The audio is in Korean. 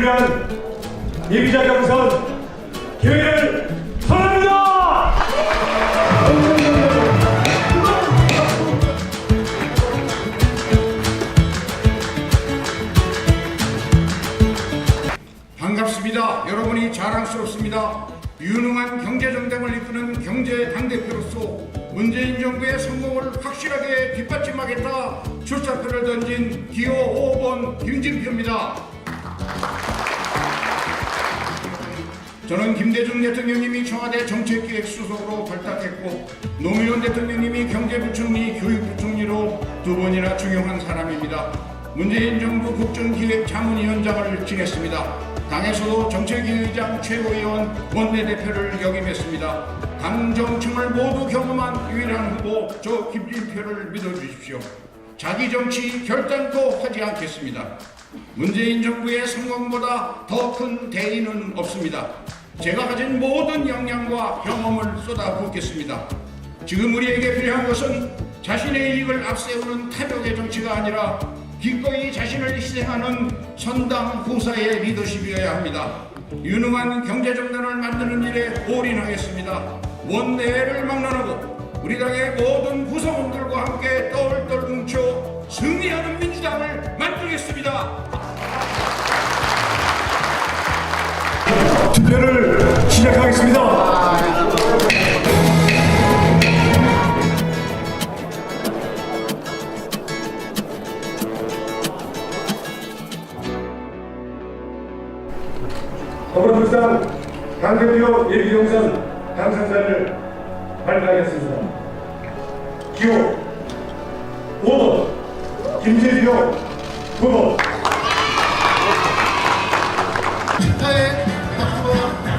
위한 예비자 경선 기회를 선언합니다. 반갑습니다. 여러분이 자랑스럽습니다. 유능한 경제정당을 이끄는 경제 당대표로서 문재인 정부의 성공을 확실하게 뒷받침하겠다 출사표를 던진 기호 5번 김진표입니다. 저는 김대중 대통령님이 청와대 정책기획수석으로 발탁했고 노무현 대통령님이 경제부총리, 교육부총리로 두 번이나 중용한 사람입니다. 문재인 정부 국정기획자문위원장을 지냈습니다. 당에서도 정책위의장 최고위원 원내대표를 역임했습니다. 당정청을 모두 경험한 유일한 후보 저 김진표를 믿어주십시오. 자기 정치 결단코 하지 않겠습니다. 문재인 정부의 성공보다 더 큰 대의는 없습니다. 제가 가진 모든 역량과 경험을 쏟아붓겠습니다. 지금 우리에게 필요한 것은 자신의 이익을 앞세우는 탐욕의 정치가 아니라 기꺼이 자신을 희생하는 선당 후사의 리더십이어야 합니다. 유능한 경제정당을 만드는 일에 올인하겠습니다. 원내를 막론하고 우리 당의 모든 투표를 시작하겠습니다. 더불어민주당 당대표 예비경선 당선자를 발표하겠습니다. 기호 5번 김재규 후보 박수와